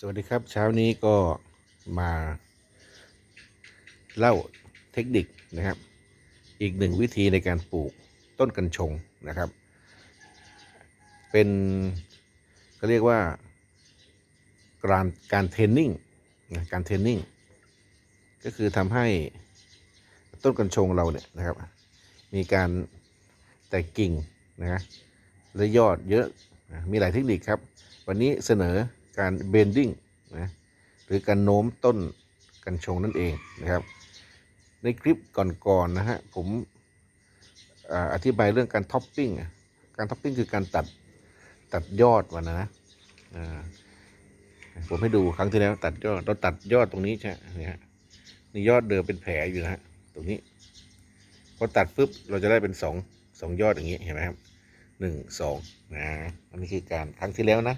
สวัสดีครับ เช้านี้ก็มาเล่าเทคนิคนะครับ อีกหนึ่งวิธีในการปลูกต้นกัญชงนะครับ เป็นก็เรียกว่าการการเทรนนิ่งนะการเทรนนิ่งก็คือทำให้ต้นกัญชงเราเนี่ยนะครับ มีการแตกกิ่งนะฮะและยอดเยอะมีหลายเทคนิคครับ วันนี้เสนอ การเบนดิ้งนะหรือการโน้มต้นกัญชงนั่นเองนะครับ ในคลิปก่อนๆนะฮะผมออธิบายเรื่องการท็อปปิ้งอะการท็อปปิ้งคือการตัดตัดยอดมันนะนะอ่าผมให้ดูครั้งที่แล้วตัดยอดเราตัดยอดตรงนี้ใช่ไหมฮะนี่ยอดเดิมเป็นแผลอยู่นะฮะตรงนี้พอตัดปุ๊บเราจะได้เป็นสองสองยอดอย่างนี้เห็นไหมครับหนึ่งสองนะอันนี้คือการครั้งที่แล้วนะ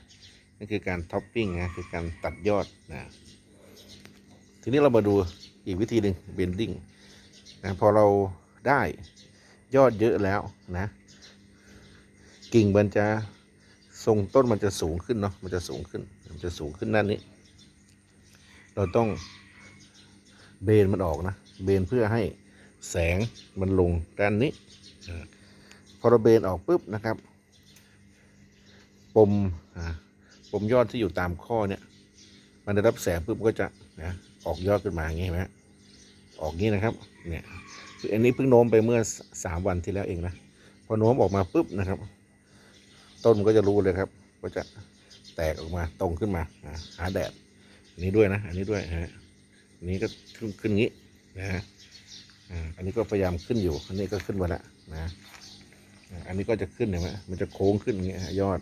นี่คือการท็อปปิ้งนะคือการตัดยอดนะทีนี้เรามาดูอีกวิธีหนึ่งเบนดิ้งนะพอเราได้ยอดเยอะแล้วนะ กิ่งมันจะทรงต้นมันจะสูงขึ้นเนาะมันจะสูงขึ้น มันจะสูงขึ้นด้านนี้ เราต้องเบนมันออกนะ เบนเพื่อให้แสงมันลงด้านนี้พอเราเบนออกปุ๊บนะครับ ปมอ่า ปมยอดที่อยู่ตามข้อเนี่ย มันได้รับแสงปุ๊บก็จะนะออกยอดขึ้นมาอย่างนี้ไหมออกงี้นะครับ เนี่ยคืออันนี้เพิ่งโน้มไปเมื่อสามวันที่แล้วเองนะพอโน้มออกมาปุ๊บนะครับ ต้นมันก็จะรู้เลยครับ ก็จะแตกออกมาตรงขึ้นมาหาแดดอันนี้ด้วยนะ อันนี้ด้วยฮะอันนี้ก็ขึ้นขึ้นงี้นะฮะอันนี้ก็พยายามขึ้นอยู่ อันนี้ก็ขึ้นมาแล้วนะ อันนี้ก็จะขึ้นเห็นไหมมันจะโค้งขึ้นอย่างเงี้ยยอด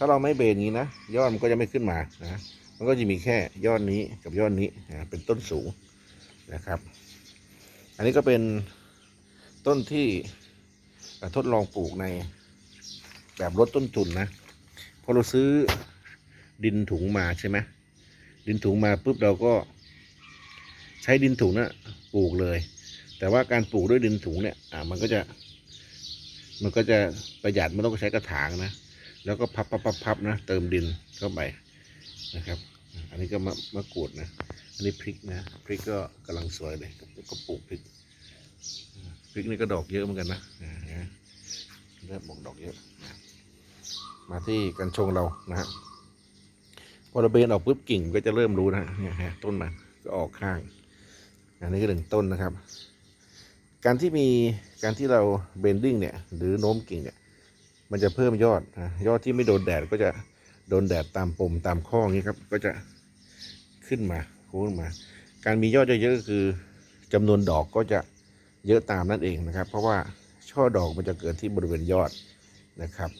ถ้าเราไม่เบนอย่างนี้นะยอดมันก็จะไม่ขึ้นมานะมันก็จะมีแค่ยอดนี้กับยอดนี้นะเป็นต้นสูงนะครับ อันนี้ก็เป็นต้นที่ทดลองปลูกในแบบลดต้นทุนนะพอเราซื้อดินถุงมาใช่ไหมดินถุงมาปุ๊บเราก็ใช้ดินถุงนะ่ะปลูกเลย แต่ว่าการปลูกด้วยดินถุงเนี่ยอ่ามันก็จะ มันก็จะประหยัดไม่ต้องใช้กระถางนะ แล้วก็พับพับพับพับนะ เติมดินเข้าไปนะครับ อันนี้ก็มะมะกรูดนะ อันนี้พริกนะ พริกก็กำลังสวยเลย ก็ปลูกพริก พริกนี่ก็ดอกเยอะเหมือนกันนะนะเริ่มบอกดอกเยอะ มาที่กันชงเรานะฮะ พอเราเบนออกปุ๊บกิ่งก็จะเริ่มรู้นะฮะเนี่ยฮะต้นมันก็ออกข้าง อันนี้ก็หนึ่งต้นนะครับ การที่มีการที่เราเบนดิ้งเนี่ย หรือโน้มกิ่งเนี่ย มันจะเพิ่มยอดนะยอดที่ไม่โดนแดดก็จะโดนแดดตามปมตามข้ออย่างนี้ครับ ก็จะขึ้นมาโค้งมา การมียอดเยอะๆก็คือจำนวนดอกก็จะเยอะตามนั่นเองนะครับ เพราะว่าช่อดอกมันจะเกิดที่บริเวณยอดนะครับ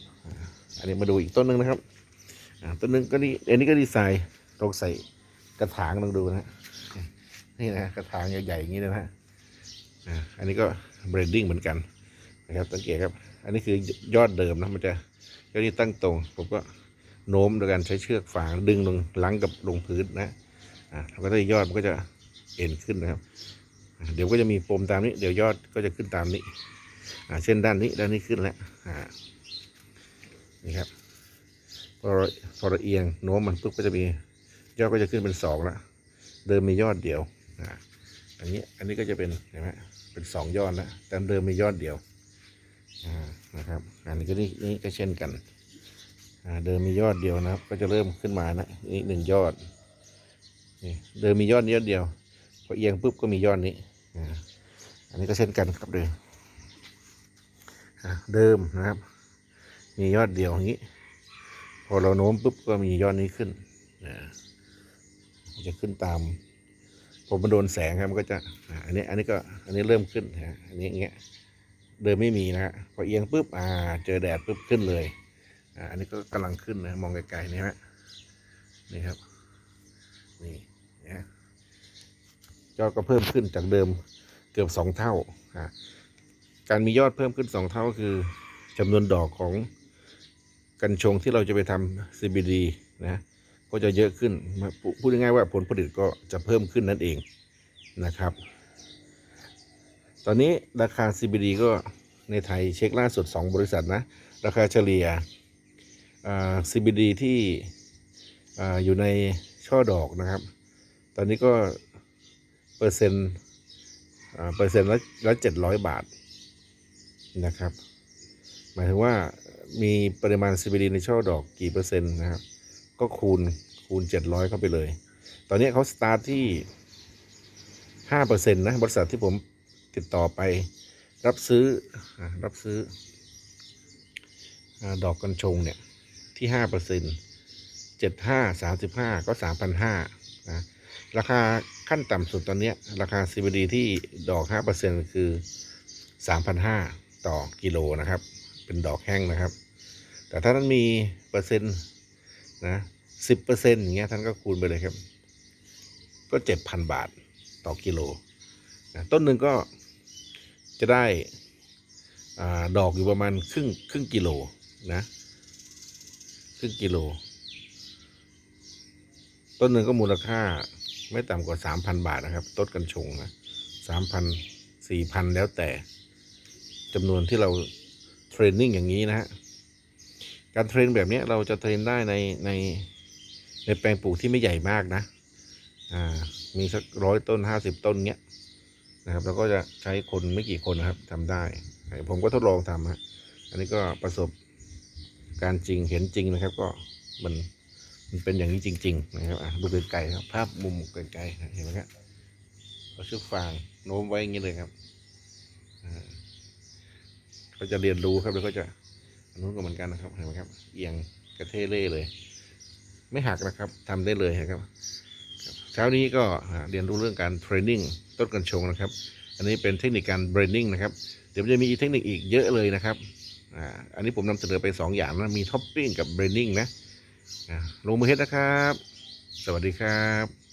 อันนี้มาดูอีกต้นหนึ่งนะครับต้นหนึ่งก็นี่อันนี้ก็ดีไซน์ลองใส่กระถางลองดูนะนี่นะกระถางใหญ่ๆอย่างนี้นะฮะอันนี้ก็เบรดดิ้งเหมือนกันนะครับสังเกตครับ อันนี้คือยอดเดิมนะมันจะยอดที่ตั้งตรง ผมก็โน้มโดยการใช้เชือกฝางดึงลงหลังกับลงพื้นนะอ่าแล้วก็ได้ยอดมันก็จะเอ็นขึ้นนะครับ เดี๋ยวก็จะมีปมตามนี้ เดี๋ยวยอดก็จะขึ้นตามนี้อ่าเช่นด้านนี้ด้านนี้ขึ้นแล้วอ่านี่ครับพอเราพอเราเอียงโน้มมันปุ๊บก็จะมียอดก็จะขึ้นเป็นสองล้วเดิมมียอดเดียวอ่าอันนี้อันนี้ก็จะเป็นเห็นไหมเป็นสองยอดแล้วแต่เดิมมียอดเดียว นะครับอันนี้ก็นี่นี่ก็เช่นกันอ่าเดิมมียอดเดียวนะครับ ก็จะเริ่มขึ้นมานะนี่หนึ่งยอดนี่เดิมมียอดนี้ยอดเดียวพอเอียงปุ๊บก็มียอดนี้อ่าอันนี้ก็เช่นกันครับเดิมอ่าเดิมนะครับ มียอดเดียวอย่างนี้ พอเราโน้มปุ๊บก็มียอดนี้ขึ้นอ่าจะขึ้นตามผมมันโดนแสงครับมันก็จะอ่าอันนี้อันนี้ก็อันนี้เริ่มขึ้นนะอันนี้อย่างเงี้ย เดิมไม่มีนะฮะพอเอียงปุ๊บอ่า เจอแดดปุ๊บขึ้นเลยอ่าอันนี้ก็กำลังขึ้นนะมองไกลๆนี่ฮะนี่ครับนี่นะยอดก็เพิ่มขึ้นจากเดิมเกือบสองเท่าอ่าการมียอดเพิ่มขึ้นสองเท่าก็คือจำนวนดอกของกัญชงที่เราจะไปทำ CBD นะก็จะเยอะขึ้นพูดง่ายๆว่าผลผลิตก็จะเพิ่มขึ้นนั่นเองนะครับ อนนี้ราคา CBD ก็ในไทยเช็คล่าสุด 2 บริษัทนะ ราคาเฉลี่ยอ่า CBD ที่ออยู่ในช่อดอกนะครับ ตอนนี้ก็เปอร์เซ็นต์เปอร์เซ็นต์ละละเจ็ดร้อยบาทนะครับ หมายถึงว่ามีปริมาณ CBD ในช่อดอกกี่เปอร์เซ็นต์นะครับ ก็คูณคูณ 700 เข้าไปเลย ตอนนี้เขาสตาร์ทที่5%นะ บริษัทที่ผม ติดต่อไปรับซื้อรับซื้ออดอกกัญชงเนี่ย ที่5% 75 35ก็3,500นะราคาขั้นต่ำสุดตอนเนี้ยราคา CBD ที่ดอก5%คือ3,500ต่อกิโลนะครับ เป็นดอกแห้งนะครับ แต่ถ้าท่านมีเปอร์เซ็นต์นะสิบเปอร์เซ็นต์อย่างเงี้ยท่านก็คูณไปเลยครับ ก็เจ็ดพันบาทต่อกิโลนะต้นหนึ่งก็ จะได้อดอกอยู่ประมาณครึ่งครึ่งกิโลนะครึ่งกิโล ต้นหนึ่งก็มูลค่าไม่ต่ำกว่าสามพันบาทนะครับ ต้นกัญชงนะสามพันสี่พันแล้วแต่จำนวนที่เราเทรนนิ่งอย่างนี้นะฮะการเทรนแบบนี้เราจะเทรนได้ในในในแปลงปลูกที่ไม่ใหญ่มากนะ อ่า มีสักร้อยต้นห้าสิบต้นเงี้ย นะครับ แล้วก็จะใช้คนไม่กี่คนนะครับทำได้ ผมก็ทดลองทำฮะอันนี้ก็ประสบการจริงเห็นจริงนะครับ ก็มันมันเป็นอย่างนี้จริง ๆ นะครับดูไกลๆครับ ภาพมุมไกลๆเห็นไหมครับเขาชื่อฟางโน้มไว้อย่างนี้เลยครับเขาจะเรียนรู้ครับแล้วก็จะนู้นก็เหมือนกันนะครับเห็นไหมครับ เอียงกระเทเล่เลย ไม่หักนะครับทำได้เลยนะครับ เช้านี้ก็เรียนรู้เรื่องการเทรนนิ่งต้นกัญชงนะครับ อันนี้เป็นเทคนิคการเบรนนิ่งนะครับ เดี๋ยวจะมีเทคนิคอีกเยอะเลยนะครับอันนี้ผมนำเสนอไปสองอย่างนะ มีท็อปปิ้งกับเบรนนิ่งนะลงมือเฮ็ดนะครับ สวัสดีครับ